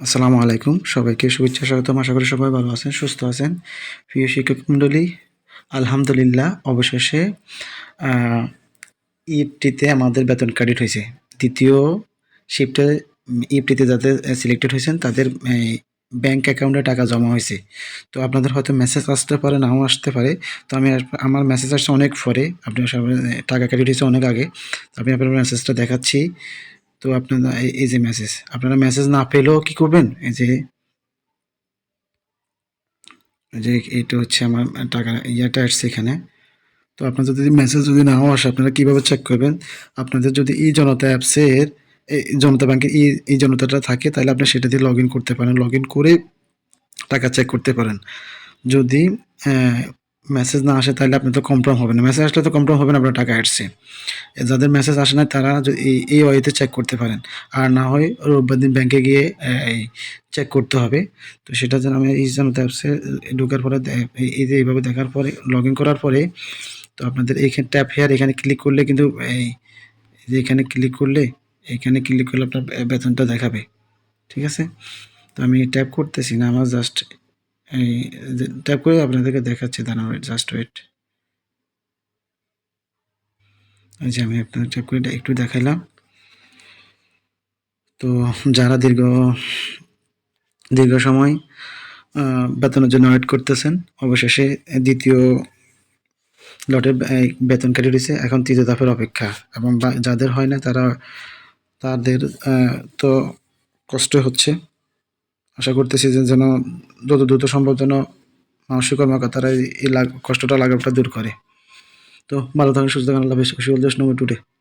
আসসালামু আলাইকুম। সবাইকে শুভেচ্ছা, স্বাগতম। আশা করি সবাই ভালো আছেন, সুস্থ আছেন। প্রিয় শিক্ষক মণ্ডলী, আলহামদুলিল্লাহ অবশেষে ইএফটিতে আমাদের বেতন ক্রেডিট হয়েছে। দ্বিতীয় শিফটে ইএফটিতে যাদের সিলেক্টেড হয়েছেন, তাদের ব্যাংক অ্যাকাউন্টে টাকা জমা হয়েছে। তো আপনাদের হয়তো মেসেজ আসতে পারে, নাও আসতে পারে। তো আমি আমার মেসেজ আসছে অনেক পরে। সবাই টাকা ক্রেডিট হয়েছে অনেক আগে। আমি আপনার মেসেজটা দেখাচ্ছি। তো আপনারা এই- এই যে মেসেজ আপনারা মেসেজ না পেলেও কি করবেন? এই যে এই যে এইটা হচ্ছে আমার টাকা, ইয়েটা আসছে এখানে। তো আপনাদের যদি মেসেজ যদি নাও আসে, আপনারা কীভাবে চেক করবেন? আপনাদের যদি ই জনতা অ্যাপসের এই জনতা ব্যাংকের ই এই জনতাটা থাকে, তাহলে আপনি সেটা দিয়ে লগ করতে পারেন। লগ করে টাকা চেক করতে পারেন। যদি মেসেজ না আসে, তাহলে আপনি তো কনফার্ম হবে না। মেসেজ আসলে তো কনফার্ম হবে না, আপনার টাকা আসছে যাদের মেসেজ আসে না তারা এই- এই ওয়েতে চেক করতে পারেন। আর না হয় রোববার দিন ব্যাংকে গিয়ে এই চেক করতে হবে। তো সেটা যেন আমি এই জন্য অ্যাপসে ঢোকার পরে এই- যে এইভাবে দেখার পরে লগ ইন করার পরে, তো আপনাদের এইখানে ট্যাপ হেয়ার এখানে ক্লিক করলে কিন্তু, এই যে এখানে ক্লিক করলে, এখানে ক্লিক করলে আপনার বেতনটা দেখাবে। ঠিক আছে? তো আমি ট্যাপ করতেছি না, আমার জাস্ট এই ট্যাপ করে আপনাদেরকে দেখাচ্ছি দাঁড়ান জাস্ট ওয়েট এই যে, আমি আপনাদের ট্যাপ করে একটু দেখাইলাম। তো, যারা দীর্ঘ দীর্ঘ সময় বেতনের জন্য ওয়েট করতেছেন, অবশেষে দ্বিতীয় লটের বেতন কেটে দিয়েছে এখন তৃতীয় ধাপের অপেক্ষা। এবং যাদের হয় না, তারা, তাদের তো কষ্ট হচ্ছে। আশা করতেছি যে যেন যত দ্রুত সম্ভব যেন মানসিক কর্মকর্তারা এই- কষ্টটা লাগাটা দূর করে। তো ভালো থাকেন, সুস্থ থাকেন, আল্লাহ বেশি খুশি হল নম্বর টুডে